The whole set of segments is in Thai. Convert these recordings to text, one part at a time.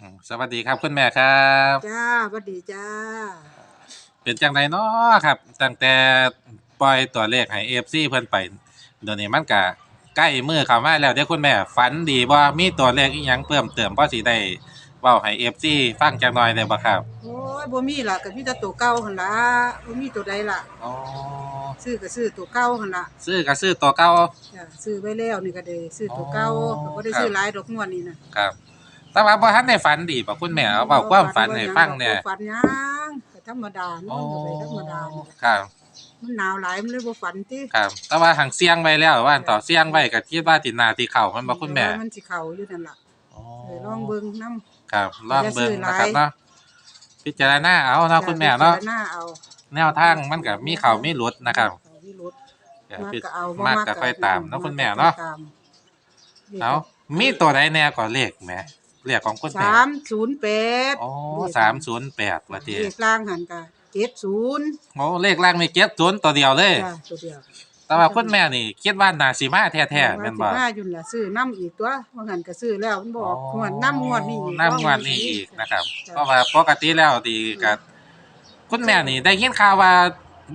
อืมสวัสดีครับคุณแม่ครับ จ้าสวัสดีจ้า เป็นจังไดเนาะครับ ตั้งแต่ปล่อยตัวเลขให้ FC เพิ่นไปเดี๋ยวนี้มันก็ใกล้มือเข้ามาแล้วเด้อคุณแม่ฝันดีบ่มีตัวเลขอีหยังเพิ่มเติมพอสิได้เว้าให้ FC ฟังจักหน่อยได้บ่ครับโอ้ยบ่มีล่ะก็มีแต่ตัวเก่าหั่นล่ะบ่มีตัวใดล่ะ อ๋อซื้อก็ซื้อตัวเก่าหั่นล่ะซื้อก็ซื้อตัวเก่า จ้าซื้อไว้แล้วนี่ก็ได้ซื้อตัวเก่าอ๋อก็บ่ได้ซื้อหลายดอกงวดนี้นะครับ แต่ว่าบ่ทันได้ฝันดีบ่คุณแม่เอาเว้าความฝันให้ฟังเนี่ยบ่ฝันหยังก็ธรรมดานอนก็ไปธรรมดานี่ครับมันหนาวหลายมันเลยบ่ฝันติครับ แต่ว่าหังเสียงไว้แล้วว่าต่อเสียงไว้ก็คิดว่าติหน้าที่เข้ามันบ่คุณแม่เออมันสิเข้าอยู่นั่นล่ะอ๋อเออลองเบิ่งนำครับลองเบิ่งอย่าซื้อหลายนะครับเนาะพิจารณาเอาเนาะคุณแม่เนาะหน้าเอาแนวทางมันก็มีเขามีหลุดนะครับเขามีรถเดี๋ยวมากพิก็เอาบ่มากมากก็ค่อยตามเนาะก็คุณแม่เนาะตมเอามีตัวใดแน่ก่อนเลขแหม เลขของคุณแม่สามศูนย์แปดโอ้สามศูนย์แปดว่าทีเลขล่างหันกะเจ็ดศูนย์โอ้เลขล่างมีเจ็ดศูนย์ตัวเดียวเลย จ้าตัวเดียวแต่ว่าคุณแม่นี่คิดว่านาสีมาแท้ๆแม่นบ่ว่าสิมาอยู่นั่นล่ะซื้อน้ำอีกตัวว่าหันก็ซื้อแล้วมันบอกงวดน้ำงวดนี่อีกน้ำงวดนี่อีกนะครับจ้ะเพราะว่าปกติแล้วดีกับคุณแม่นี่ได้ยินข่าวว่า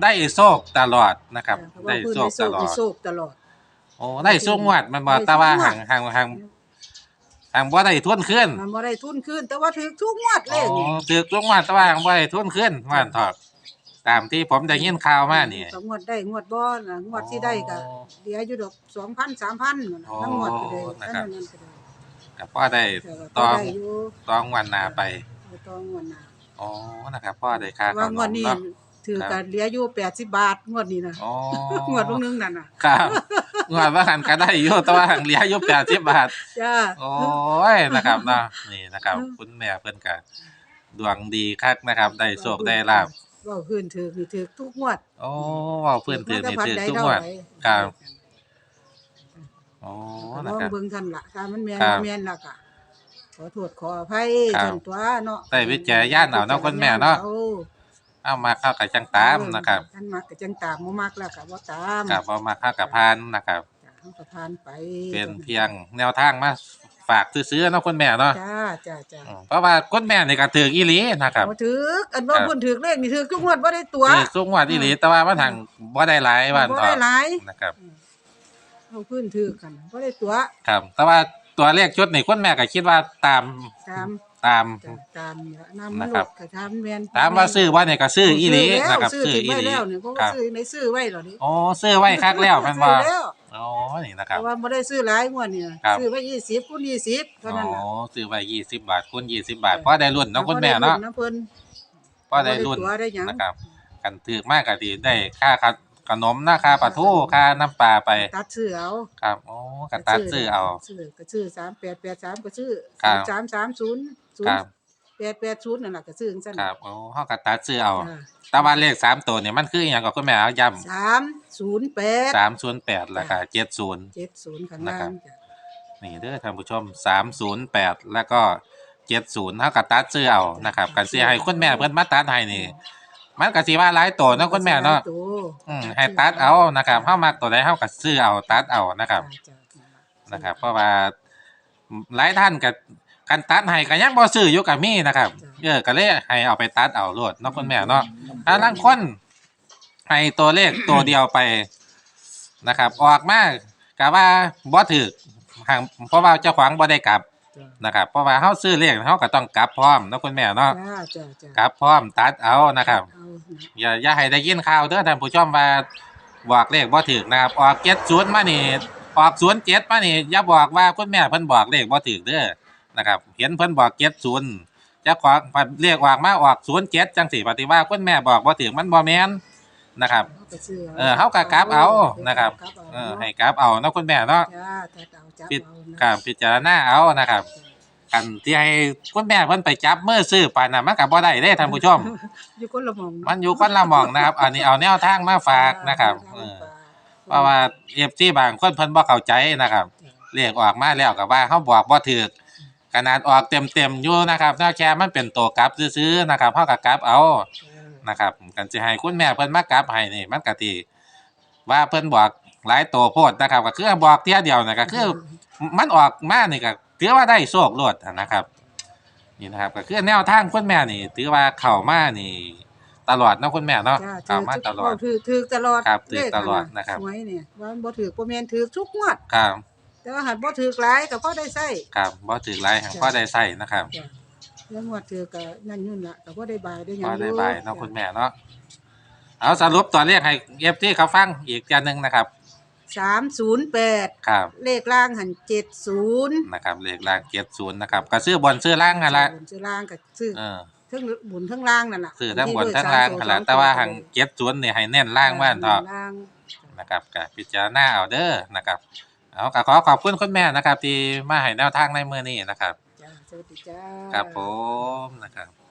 ได้โชคตลอดนะครับเพราะว่าได้เพิ่นโชคได้ตลอดโชคตลอด โอ้ได้โชคงวดมันบ่แต่ว่าห่างห่างห่าง ห่างบ่ได้ทวนขึ้นมันบ่ได้ทุนขึ้น แต่ว่าถือทุกงวดเลอ๋ยนี่อถือทุกงวดแต่ว่าห่างบ่ได้ทวนขึ้นว่าอันถอดตามที่ผมได้ยินข่าวมานี่ก็งวดได้งวดบ่น่ะงวดที่ได้ก็เหลืออยู่ดอก2,000 3,000นั่นน่ะอ๋อทั้งงวดก็ได้นะครับทั้งนั้นก็ได้ก็พ่อได้แต่ว่าตก็องได้อยู่ตองวันหนาไปบ่ต้องงวดหน้าอ๋อนะครับพ่อได้ค่าขว่านงวดมนี้เนาะ ถือครักับนเหลืออยู่80บาทงวดนี้นะอ๋องวดลงนึงนั่นน่ะ ครับ งวดว่าหันก็ได้อยู่แต่ว่าหังเหลืออยู่80บาท จ้า โอ้ยนะครับเนาะนี่นะครับ คุณแม่เพิ่นก็ดวงดีคักนะครับ ได้โชคได้ลาบเว้าขึ้นถือนี่ถือทุกงวดโอ้เว้าเพิ่นถือนี่ถือทุกงวดคครัรับบโอ้ลนะองครับ เบิ่งท่านล่ะถ้ามันแม่นครับบ่แม่นล่ะก็ขอโทษขออภัยครับท่านตัวเนาะใส่วิจารณญาณเอาเนาะคุณแม่เนาะ อ เอามาเข้ากับจังตามนะครับท่านมักก็จังตามบ่มักแล้วก็บ่ตามกับเอามาเข้ากับพานนะครับจ้ะเฮาก็ผ่านไป เป็นเพียงแนวทางมาฝากซื้อๆเนาะคุณแม่เนาะจ้าจ้าจ้าอืมเพราะว่าคุณแม่นี่ก็ถืออีหลีนะครับบ่ถืออันว่าครับเพิ่นถือเลขนี่ถือทุกงวดบ่ได้ตัวถือสูงกว่าอีหลีแต่ว่ามันทางบ่ได้หลายวันบ่ต่อได้หลายนะครับเอาพื้นถือกันบ่ได้ตัวครับ แต่ว่าตัวเลขชุดนี่คุณแม่ก็คิดว่าตามตาม ตาม จ้ะตามเนี่ยน้ำมันนะลครับ ดกระทำแม่นตามว่าซื้อว่าเนี่ยก็ซื้ออีหลีซื้นะครับซื้อซื้อถึงอีไว้หลีแล้วเนี่ยเพราะคว่ารับซื้อในซื้อไว้เหรอนี่อ๋อซื้อไว้คักแล้วแม่นบ่ซื้อแล้วอ๋อนี่นะครับแต่ว่าบ่ได้ซื้อหลายงวดเนี่ยครับ ซื้อไว้20คูณ20เท่าอ๋อนั้นน่ะซื้อไว้20บาทคูณ20บาทพอได้รุ่นเนาะคุณแม่เนาะน้ำเพิ่นพอได้รุ่นบ่ได้ตัวได้หยังนะครับกันถือมากก็ดีได้ค่าขนมนะค่าปลาทูค่าน้ำปลาไปตัดซื้อเอาครับโอ้ก็ตัดซื้อเอา ซื้อก็ซื้อ3883ก็ซื้อครับ 3330ครับ0880นั่นน่ะก็ซื้อจังซั่นครับโอ้เฮาก็ตัดซื้อเอาจ้ะแต่ว่าเลขสามตัวเนี่ยมันคืออหย่างก็คุณแม่เอาย้ำ308สามศูนย์แปดแล้วก็เจ็ดศูนย์70ข้างนะล่าครับงจ้ะนี่เด้อท่านผู้ชมสามศูนย์แปดแล้วก็เจ็ดศูนย์เท่ากับตัดซื้อเอานะครับกันสิให้คุณแม่เพิ่นมาตัดให้นี่ มันก็สิว่าหลายตัวเนาะคุณแม่เนาะตัวอืมให้ตัดเอานะครับเฮามักตัวใดเฮาก็ซื้อเอาตัดเอานะครับ จ้ะจ้ะนะครับ เพราะว่าหลายท่านก็ กันตัดให้ก็ยังบ่ซื้ออยู่กับมีนะครับ เออก็เลยให้เอาไปตัดเอาโลดเนาะคุณแม่เนาะถ้าลางคนให้ตัวเลขตัวเดียวไปนะครับ ออกมากะว่าบ่ถูกห่างเพราะว่าเจ้าของบ่ได้กลับจ้ะนะครับเพราะว่าเฮาซื้อเลขเฮาก็ต้องกลับพร้อมเนาะคุณแม่เนาะจ้าจ้าจ้ากลับพร้อมตัดเอานะครับ เอาอย่าอย่าให้ได้ยินข่าวเด้อท่านผู้ชมว่าบอกเลขบ่ถูกนะครับ ออก70มานี่ออก07มานี่อย่าบอกว่าคุณแม่เพิ่นบอกเลขบ่ถูกเด้อ นะครับ เห็นเพิ่นบอก70เจ้าของเรียกออกมาออก07จังสี่ปฏิว่าคุณแม่บอกบ่ถูกมันบ่แม่นนะครับ เอาไปซื้เออเฮาก็กลับเอานะครับกลับเอาเออให้กลับเอาเนาะคุณแม่เนาะจ้าจัดเอาจับพิเอานะการพิจารณาเอานะครับกันที่ให้คุณแม่เพิ่นไปจับมือซื้อปานน่ะมันก็บ่ได้เด้ท่านผู้ชมอยู่คนละหมองมันอยู่คนละหม่องนะครับ อันนี้เอาแนวทางมาฝากนะครับเออเพราะว่า FC บางคนเพิ่นบ่เข้าใจนะครับเรียกออกมาแล้วก็ว่าเฮาบอกบ่ถูก ขนาดออกเต็มๆอยู่นะครับแนวแค่มันเป็นตัวกลับซื่อๆนะครับเฮาก็กลับเอานะครับกันสิให้คุณแม่เพิ่นมากลับให้นี่มันก็สิว่าเพิ่นบอกหลายตัวโพดนะครับ ก็คือบอกเที่ยเดียวนะก็คือ มันออกมานี่ก็ถือว่าได้โชคโลดนะครับ นี่นะครับ ก็คือแนวทางคุณแม่นี่ ถือว่าเข้ามานี่ ตลอดเนาะคุณแม่เนาะจ้าเข้ามาตลอด ถือถือตลอดครับถือเลขตลอดนะครับสวยเนี่ยว่าบ่ถือบ่แม่นถือทุกงวด ครับ แต่ว่าหัดบ่ถือหลายก็พอได้ใช้ ครับบ่ถือหลายหังพอได้ใช้นะครับจ้ะแล้วงวดถือก็นั่นยุ่นล่ะก็พอได้บายได้หยังพอได้อยู่บายเนาะคุณแม่เนาะเอาสรุปตัวเลขให้ FT เขาฟังอีกอย่างหนึงนะครับ308ครับเลขล่างหัน70นะครับเลขล่าง70นะครับก็ซื้อบนซื้อล่างนั่นละบนซื้อล่างก็ซื้อเออทั้งบุญทั้งล่างนั่นน่ะซื้อทั้งบนทั้งล่างนั่นล่ะแต่ว่าหัง70นี่ให้เน้นล่างบ้านเถาะล่างนะครับก็พิจารณาเอาเด้อนะครับ เอาก็ขอขอบคุณคุณแม่นะครับ ที่มาให้แนวทางในมือนี้นะครับ จ้าสวัสดีจ้า ครับผมนะครับ